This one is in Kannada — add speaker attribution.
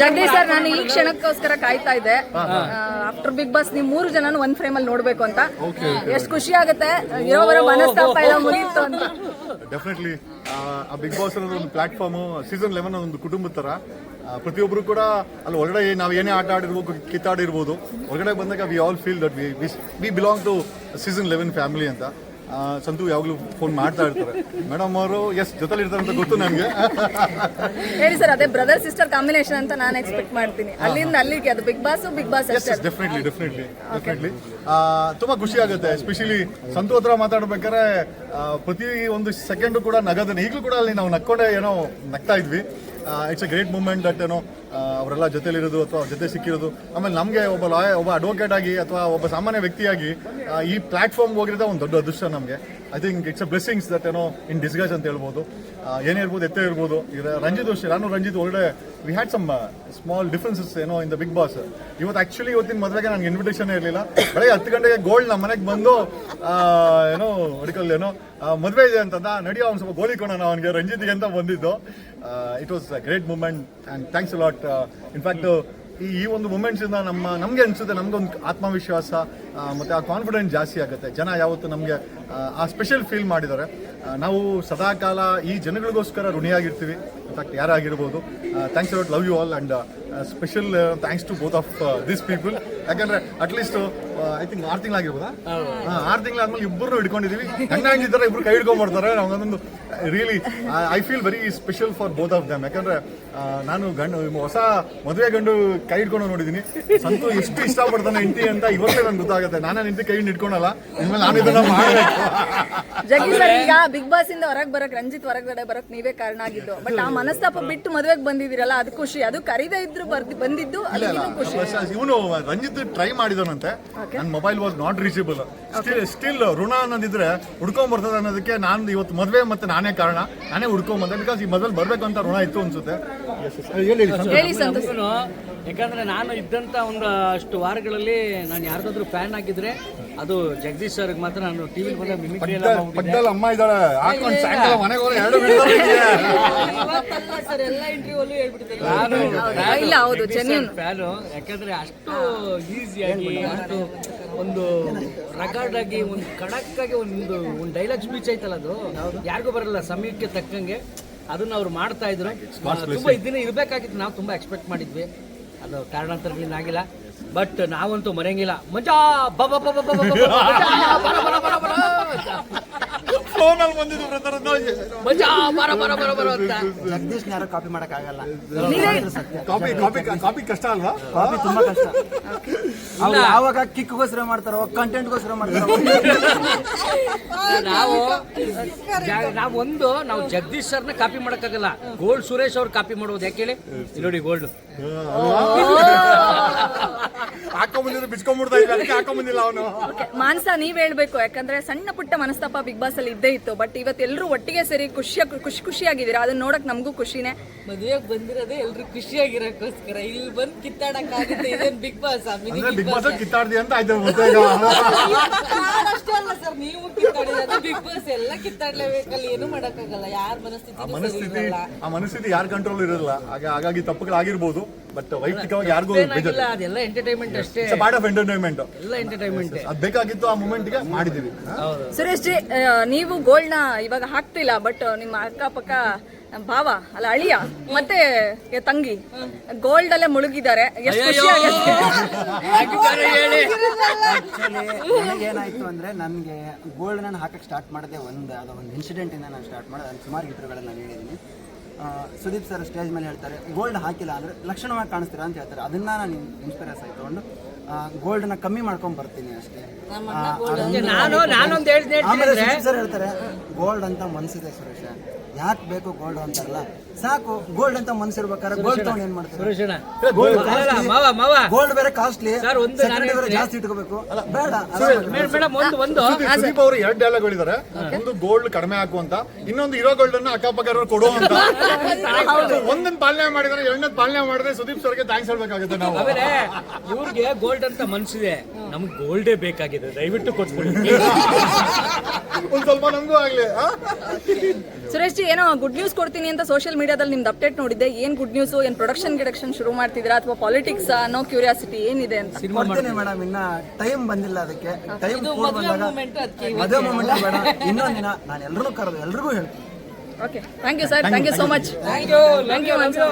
Speaker 1: ಜಗದೀಶ್ ಸರ್ ನಾನು ಈ ಕ್ಷಣಕ್ಕೋಸ್ಕರ ಕಾಯ್ತಾ ಇದ್ದೆ. ಆಫ್ಟರ್ ಬಿಗ್ ಬಾಸ್ ನೀವು ಮೂರು ಜನ ಒಂದ್ ಫ್ರೇಮ್ ಅಲ್ಲಿ ನೋಡ್ಬೇಕು ಅಂತ. ಎಷ್ಟು ಖುಷಿ ಆಗುತ್ತೆ. ಇರೋವರ ಮನಸ್ತಾಪ ಎಲ್ಲ ಮುಗಿಯಿತು ಅಂತ.
Speaker 2: ಡೆಫಿನೆಟ್ಲಿ ಆ ಬಿಗ್ ಬಾಸ್ ಅನ್ನೋದು ಒಂದು ಪ್ಲಾಟ್ಫಾರ್ಮ್ ಸೀಸನ್ ಲೆವೆನ್ ಒಂದು ಕುಟುಂಬದ ತರ. ಪ್ರತಿಯೊಬ್ಬರು ಕೂಡ ಅಲ್ಲಿ ಒಳಗಡೆ ನಾವು ಏನೇ ಆಟ ಆಡಿರ್ಬೋದು ಕಿತ್ತಾಡಿರ್ಬೋದು ಹೊರಗಡೆ ಬಂದಾಗ we all feel that we we belong to season eleven family ಅಂತ. ಸಂತು ಯಾವಾಗಲೂ ಫೋನ್ ಮಾಡ್ತಾ ಇರ್ತಾರೆ. ಮೇಡಮ್ ಅವರು ಎಸ್ ಜೊತೆಲಿ ಇರ್ತಾರೆ ಅಂತ ಗೊತ್ತು ನನಗೆ
Speaker 1: ಹೇಳಿ ಸರ್ ಅದೇ ಬ್ರದರ್ ಸಿಸ್ಟರ್ ಕಾಂಬಿನೇಷನ್ ಅಂತ ನಾನು ಎಕ್ಸ್ಪೆಕ್ಟ್ ಮಾಡ್ತೀನಿ. ಅಲ್ಲಿಂದ ಅಲ್ಲಿಗೆ ಅದು Bigg Boss Bigg Boss
Speaker 2: definitely definitely definitely ತುಂಬಾ ಖುಷಿ ಆಗುತ್ತೆ ಎಸ್ಪೆಷಲಿ ಸಂತು ಹತ್ರ ಮಾತಾಡ್ಬೇಕಾದ್ರೆ ಪ್ರತಿ ಒಂದು ಸೆಕೆಂಡು ಕೂಡ ನಗದನ್ನ ಈಗಲೂ ಕೂಡ ಅಲ್ಲಿ ನಾವು ನಕ್ಕೊಂಡೆ ಏನೋ ನಗ್ತಾ ಇದ್ವಿ. It's a great moment that ಏನೋ ಅವರೆಲ್ಲ ಜೊತೆಲಿರೋದು ಅಥವಾ ಜೊತೆ ಸಿಕ್ಕಿರೋದು. ಆಮೇಲೆ ನಮಗೆ ಒಬ್ಬ ಲಾಯರ್, ಒಬ್ಬ ಅಡ್ವೊಕೇಟ್ ಆಗಿ ಅಥವಾ ಒಬ್ಬ ಸಾಮಾನ್ಯ ವ್ಯಕ್ತಿಯಾಗಿ ಈ ಪ್ಲಾಟ್ಫಾರ್ಮ್ ಹೋಗಿರೋದೇ ಒಂದು ದೊಡ್ಡ ಅದೃಷ್ಟ ನಮಗೆ. I think it's a blessings that ಏನೋ ಇನ್ ಡಿಸ್ಗಸ್ ಅಂತ ಹೇಳ್ಬೋದು. ಏನೇ ಇರ್ಬೋದು, ಎತ್ತೇ ಇರ್ಬೋದು. ಈಗ ರಂಜಿತ್ ಅಷ್ಟೇ, ನಾನು ರಂಜಿತ್ ಒಳ್ಳೆ we had some small differences ಏನೋ ಇನ್ ದ ಬಿಗ್ ಬಾಸ್ ಇವತ್ತು ಆಕ್ಚುಲಿ ಇವತ್ತಿನ ಮದುವೆಗೆ ನನಗೆ ಇನ್ವಿಟೇಷನ್ ಇರಲಿಲ್ಲ. ಬೆಳಗ್ಗೆ ಹತ್ತು ಗಂಟೆಗೆ ಗೋಲ್ಡ್ ನಮ್ಮ ಮನೆಗೆ ಬಂದು ಏನೋ ಹೊಡಿಕಲ್ ಏನೋ ಮದುವೆ ಇದೆ ಅಂತಂದ ನಡಿಯೋ ಅವ್ನು ಸ್ವಲ್ಪ ಗೋಲಿ ಕೊಡೋಣ ಅವನಿಗೆ, ರಂಜಿತ್ಗೆ ಅಂತ ಬಂದಿದ್ದು. It was great moment and thanks lot in fact ಈ ಈ ಒಂದು ಮೂಮೆಂಟ್ಸಿಂದ ನಮ್ಮ, ನಮಗೆ ಅನ್ಸುತ್ತೆ ನಮ್ಗೊಂದು ಆತ್ಮವಿಶ್ವಾಸ ಮತ್ತು ಆ ಕಾನ್ಫಿಡೆನ್ಸ್ ಜಾಸ್ತಿ ಆಗುತ್ತೆ. ಜನ ಯಾವತ್ತು ನಮಗೆ, ಆ ಸ್ಪೆಷಲ್ ಫೀಲ್ ಮಾಡಿದ್ದಾರೆ. ನಾವು ಸದಾಕಾಲ ಈ ಜನಗಳಿಗೋಸ್ಕರ ಋಣಿಯಾಗಿರ್ತೀವಿ. In fact ಯಾರಾಗಿರ್ಬೋದು. Thanks about love you all and special thanks to both of this people ಯಾಕಂದ್ರೆ ಅಟ್ಲೀಸ್ಟ್ ಐ ತಿಂಕ್ ಆರು ತಿಂಗಳಾಗಿರ್ಬೋದಾ ಆರು ತಿಂಗಳಾದ್ಮೇಲೆ ಇಬ್ಬರು ಹಿಡ್ಕೊಂಡಿದೀವಿ. ಹೆಂಗಿದ್ದಾರೆ ಇಬ್ರು ಕೈ ಹಿಡ್ಕೊಂಡ್ಬರ್ತಾರೆ ನಮಗೊಂದೊಂದು really I feel very special for both of them ಯಾಕಂದ್ರೆ ನಾನು ಗಂಡು ಹೊಸ ಮದುವೆ ಗಂಡು ಕೈ ಹಿಡ್ಕೊಂಡು ನೋಡಿದೀನಿ. ಸಂತು ಎಷ್ಟು ಇಷ್ಟಪಡ್ತಾನೆ ಇಂಟಿ ಅಂತ ಇವತ್ತೇ ನನ್ಗೆ ಗೊತ್ತಾಗುತ್ತೆ. ನಾನೇ ನಿಂತು ಕೈ ಹಿಡ್ಕೊಳಲ್ಲ ಇನ್ಮೇಲೆ ನಾನು ಇದನ್ನ ಮಾಡಬೇಕು.
Speaker 1: ಜಗ್ಗಿ ಸರ್ ಈಗ ಬಿಗ್ ಬಾಸ್ ಇಂದ ಹೊರಗೆ ಬರಕ್ ರಂಜಿತ್ ಹೊರಗಡೆ ಬರಕ್ ನೀವೇ ಕಾರಣ ಆಗಿದ್ದು. ಬಟ್ ಆ ಮನಸ್ತಾಪ ಬಿಟ್ಟು ಮದ್ವೆಗ್ ಬಂದಿದ್ದೀರಲ್ಲ ಅದು ಖುಷಿ. ಅದು ಕರೀದೇ ಇದ್ರು ಬರ್ದಿ ಬಂದಿದ್ದು
Speaker 2: ಇವನು ರಂಜಿತ್ ಟ್ರೈ ಮಾಡಿದನಂತೆ. ನನ್ನ mobile was not reachable still still ಋಣ ಅನ್ನೋದಿದ್ರೆ ಹುಡ್ಕೊಂಡ್ ಬರ್ತದೆ ಅನ್ನೋದಕ್ಕೆ ನಾನು ಇವತ್ತು ಮದುವೆ ಮತ್ತೆ ನಾನೇ ಕಾರಣ. ನಾನೇ ಹುಡ್ಕೊಂಡ್ ಬಂದೆ. ಬಿಕಾಸ್ ಈ ಮದುವೆ ಬರ್ಬೇಕು ಅಂತ ಋಣ ಇತ್ತು ಅನ್ಸುತ್ತೆ. ಹೇಳಿ
Speaker 1: ಸಂತೋಷ್.
Speaker 3: ಯಾಕಂದ್ರೆ ನಾನು ಇದ್ದಂಥ ಒಂದು ಅಷ್ಟು ವಾರಗಳಲ್ಲಿ ನಾನು ಯಾರ್ದಾದ್ರೂ ಫ್ಯಾನ್ ಆಗಿದ್ರೆ ಅದು ಜಗದೀಶ್ ಸರ್ಗೆ ಮಾತ್ರ ನಾನು ಟಿವಿಲಿ ಬಂದ ಮಿಮಿಕ್ರಿ ಎಲ್ಲ ಮಾಡ್ಬಿಟ್ಟಿದ್ದೆ.
Speaker 2: ಪಕ್ಕದಲ್ಲಿ ಅಮ್ಮ ಇದ್ದಾಳೆ. ಹಾಕೊಂಡು ಸಾಯಂಕಾಲ ಮನೆಗೆ ಹೋದ್ರೆ ಎರಡು ಬಿಡ್ತಾರೆ
Speaker 3: ನಾನು
Speaker 1: ಹೌದು. ಇಲ್ಲ ಹೌದು
Speaker 3: ಫ್ಯಾನು ಯಾಕಂದ್ರೆ ಅಷ್ಟು ಈಸಿಯಾಗಿ ಅಷ್ಟು ಒಂದು ರೆಕಾರ್ಡ್ ಆಗಿ ಒಂದು ಖಡಕ್ ಆಗಿ ಒಂದು ಒಂದು ಡೈಲಾಗ್ ಸ್ಪೀಚ್ ಐತಲ್ಲ ಅದು? ಯಾರಿಗೂ ಬರಲ್ಲ ಸಮಯಕ್ಕೆ ತಕ್ಕಂಗೆ. ಅದನ್ನ ಅವ್ರು ಮಾಡ್ತಾ ಇದ್ರು. ತುಂಬಾ ಇದನ್ನ ಇರ್ಬೇಕಾಗಿತ್ತು. ನಾವು ತುಂಬಾ ಎಕ್ಸ್ಪೆಕ್ಟ್ ಮಾಡಿದ್ವಿ. ಅದು ಕಾರಣಾಂತರಗಳಿಂದಾಗಿಲ್ಲ ಬಟ್ ನಾವಂತೂ ಮರೆಯಂಗಿಲ್ಲ ಮಜಾ ಬಬ ಬಬ ಬಬ ಬರ
Speaker 2: ಫೋನಲ್ಲಿ ಬಂದಿದ್ದು ಬ್ರದರ್
Speaker 3: ಮಜಾ ಬರ ಬರ ಬರ ಬರ ಅಂತ.
Speaker 4: ಜಗದೀಶ್ ಯಾರು ಕಾಪಿ ಮಾಡಕ್ ಆಗಲ್ಲ.
Speaker 2: ಕಾಪಿ ಕಾಪಿ ಕಾಪಿ ಕಷ್ಟ ಅಲ್ವಾ?
Speaker 4: ಕಾಪಿ ತುಂಬಾ ಕಷ್ಟ. ಅವ್ರು ಯಾವಾಗ ಕಿಕ್ಗೋಸ್ಕರ ಮಾಡ್ತಾರೋ ಕಂಟೆಂಟ್ಗೋಸ್ಕರ ಮಾಡ್ತಾರೋ.
Speaker 3: ನಾವು ನಾವು ಒಂದು ನಾವು ಜಗದೀಶ್ ಸರ್ನ ಕಾಪಿ ಮಾಡಕ್ಕಾಗಲ್ಲ ಗೋಲ್ಡ್ ಸುರೇಶ್ ಅವ್ರು ಕಾಪಿ ಮಾಡೋದು ಯಾಕೆ ಹೇಳಿ? ನೋಡಿ ಗೋಲ್ಡ್
Speaker 2: ಹಾಕೊಂಬಂದಿದ್ದು ಬಿಚ್ಕೊಂಡ್ಬಿಡ್ತಾ ಅದಕ್ಕೆ ಹಾಕೊಂಬಂದಿಲ್ಲ ಅವನು.
Speaker 1: ಮಾನ್ಸ ನೀವ್ ಹೇಳ್ಬೇಕು ಯಾಕಂದ್ರೆ ಸಣ್ಣ ಪುಟ್ಟ ಮನಸ್ತಾಪ ಬಿಗ್ ಬಾಸ್ ಅಲ್ಲಿ ಇದ್ದೇ ಇತ್ತು ಬಟ್ ಇವತ್ತು ಎಲ್ಲರೂ ಒಟ್ಟಿಗೆ ಸೇರಿ ಖುಷಿ ಖುಷಿ ಖುಷಿಯಾಗಿದ್ದೀರಾ? ಅದನ್ನ ನೋಡಕ್ ನಮಗೂ ಖುಷಿನೇ.
Speaker 5: ಮದುವೆಗೆ ಬಂದಿರೋದೇ ಎಲ್ರು ಖುಷಿಯಾಗಿರೋಕ್ಕೋಸ್ಕರ. ಇಲ್ಲಿ ಬಂದು ಕಿತ್ತಾಡಕ್ ಆಗುತ್ತೆ ಇದೇನ್ ಬಿಗ್ ಬಾಸ್
Speaker 2: ಅಂದ್ರೆ ಬಿಗ್ ಬಾಸ್ ಕಿತ್ತಾಡ್ದಿ ಅಂತ ಆಯ್ತು
Speaker 5: ಅಷ್ಟೇ ಅಲ್ಲ ಸರ್ ನೀವು ಕಿತ್ತಾಡಿರೋದು ಬಿಗ್ ಬಾಸ್ ಎಲ್ಲ ಕಿತ್ತಾಡ್ಲೇಬೇಕಲ್ಲ ಏನು ಮಾಡಕ್ಕಾಗಲ್ಲ. ಯಾರ ಮನಸ್ಥಿತಿ
Speaker 2: ಆ ಮನಸ್ಥಿತಿ ಆ ಮನಸ್ಥಿತಿ ಯಾರ ಕಂಟ್ರೋಲ್ ಇರಲ್ಲ ಹಾಗೆ ಹಾಗಾಗಿ ತಪ್ಪುಗಳಾಗಿರ್ಬೋದು ಬಟ್ ವೈಯಕ್ತಿಕವಾಗಿ ಯಾರಿಗೂ
Speaker 3: ಏನಾಗಿಲ್ಲ ಅದೆಲ್ಲ ಎಂಟರ್ಟೈನ್ಮೆಂಟ್ ಅಷ್ಟೇ.
Speaker 2: ಪಾರ್ಟ್ ಆಫ್ ಎಂಟರ್ಟೈನ್ಮೆಂಟ್
Speaker 3: ಎಲ್ಲ ಎಂಟರ್ಟೈನ್ಮೆಂಟ್
Speaker 2: ಅದ್ ಬೇಕಾಗಿತ್ತು ಆ ಮೂಮೆಂಟ್ಗೆ ಮಾಡಿದೀವಿ
Speaker 1: ಸುರೇಶ್ ಜಿ ಆ, ನೀವು ಗೋಲ್ಡ್ನ ಇವಾಗ ಹಾಕ್ತಿಲ್ಲ ಬಟ್ ನಿಮ್ಮ ಅಕ್ಕಪಕ್ಕ ಭಾವ ಅಲ್ಲ ಅಳಿಯ ಮತ್ತೆ ತಂಗಿ. ಗೋಲ್ಡ್ ಅಲ್ಲೇ ಮುಳುಗಿದ್ದಾರೆ. ಎಷ್ಟು ಖುಷಿ ಆಗುತ್ತೆ
Speaker 4: ಏನಾಯ್ತು ಅಂದ್ರೆ ನನಗೆ ಗೋಲ್ಡ್ ನಾನು ಹಾಕಕ್ಕೆ ಸ್ಟಾರ್ಟ್ ಮಾಡಿದೆ ಒಂದು ಅದೊಂದು ಒಂದು ಇನ್ಸಿಡೆಂಟ್ ಇಂದ ನಾನು ಸ್ಟಾರ್ಟ್ ಮಾಡಿದೆ. ನಾನು ಸುಮಾರು ಇಂಟರ್ವ್ಯೂಗಳಲ್ಲಿ ನಾನು ಹೇಳಿದ್ದೀನಿ ಆ, ಸುದೀಪ್ ಸರ್ ಸ್ಟೇಜ್ ಮೇಲೆ ಹೇಳ್ತಾರೆ ಗೋಲ್ಡ್ ಹಾಕಿಲ್ಲ ಅಂದ್ರೆ ಲಕ್ಷಣವಾಗಿ ಕಾಣಿಸ್ತೀರಾ? ಅಂತ ಹೇಳ್ತಾರೆ. ಅದನ್ನ ನಾನು ಇನ್ಸ್ಪೈರಸ್ ಆಗಿ ತಗೊಂಡು ಗೋಲ್ಡ್ನ ಕಮ್ಮಿ ಮಾಡ್ಕೊಂಡ್ ಬರ್ತೀನಿ ಅಷ್ಟೇ. ಆಮೇಲೆ ಸರ್ ಹೇಳ್ತಾರೆ ಗೋಲ್ಡ್ ಅಂತ ಮನ್ಸಿದೆ ಸುರೇಶ. ಯಾಕೆ ಬೇಕು ಗೋಲ್ಡ್ ಅಂತಾರಲ್ಲ? ಸಾಕು ಗೋಲ್ಡ್ ಅಂತ ಮನ್ಸಿರ್ಬೇಕಾದ್ರೆ ಗೋಲ್ಡ್ ತಗೊಂಡು ಏನ್ ಮಾಡ್ತಾರೆ?
Speaker 3: ಸುರೇಶಣ್ಣ. ಅಲ್ಲ, ಮಾವ ಮಾವ
Speaker 4: ಗೋಲ್ಡ್ ಬೇರೆ ಕಾಸ್ಟ್ಲಿ ಬೇರೆ. ಜಾಸ್ತಿ ಇಟ್ಕೋಬೇಕು. ಬೇಡ
Speaker 2: ಸುದೀಪ್ ಅವರು ಎರಡು ಡೈಲಾಗ್ ಹೇಳಿದ್ದಾರೆ ಒಂದು ಗೋಲ್ಡ್ ಕಡಿಮೆ ಹಾಕುವಂತ ಇನ್ನೊಂದು ಇರೋ ಗೋಲ್ಡ್ ಅನ್ನ ಅಕ್ಕಪಕ್ಕ ಕೊಡು ಅಂತ. ಒಂದನ್ನ ಪಾಲನೆ ಮಾಡಿದ್ರೆ ಎರಡನೇ ಪಾಲನೆ ಮಾಡಿದ್ರೆ ಸುದೀಪ್ ಸರ್ಗೆ ಥ್ಯಾಂಕ್ಸ್ ಹೇಳ್ಬೇಕಾಗುತ್ತೆ ನಾವು.
Speaker 3: ಇವ್ರಿಗೆ ಗೋಲ್ಡ್ ಅಂತ ಮನ್ಸಿದೆ. ನಮ್ಗೆ ಗೋಲ್ಡೇ ಬೇಕಾಗಿದೆ ದಯವಿಟ್ಟು ಕೊಟ್ಬಿಡಿ.
Speaker 2: ಒಂದ್ ಸ್ವಲ್ಪ ನಮಗೂ ಆಗ್ಲಿ
Speaker 1: ಸುರೇಶ್ ಜಿ ಏನೋ ಗುಡ್ ನ್ಯೂಸ್ ಕೊಡ್ತೀನಿ ಅಂತ ಸೋಷಿಯಲ್ ಮೀಡಿಯಾದಲ್ಲಿ ನಿಮ್ದು ಅಪ್ಡೇಟ್ ನೋಡಿದ್ದೆ. ಏನ್ ಗುಡ್ ನ್ಯೂಸ್ ಏನ್ ಪ್ರೊಡಕ್ಷನ್ ಗಿಡಕ್ಷನ್ ಶುರು ಮಾಡ್ತಿದ್ರ ಅಥವಾ ಪಾಲಿಟಿಕ್ಸ್ ಅನ್ನೋ ಕ್ಯೂರಿಯಾಸಿಟಿ ಏನಿದೆ ಅಂತ?
Speaker 4: ಕೊಡ್ತೀನಿ ಮೇಡಮ್ ಇನ್ನ ಟೈಮ್ ಬಂದಿಲ್ಲ ಅದಕ್ಕೆ. ಟೈಮ್ ಬಂದಾಗ ಮದುವೆ ಮೂಮೆಂಟ್ ಬೇಡ. ಇನ್ನೊಂದ್ ದಿನ ನಾನು ಎಲ್ರಿಗೂ ಕರೆದು ಎಲ್ರಿಗೂ ಹೇಳ್ತೀನಿ.
Speaker 1: Okay thank you sir thank you so much
Speaker 3: thank you
Speaker 1: thank you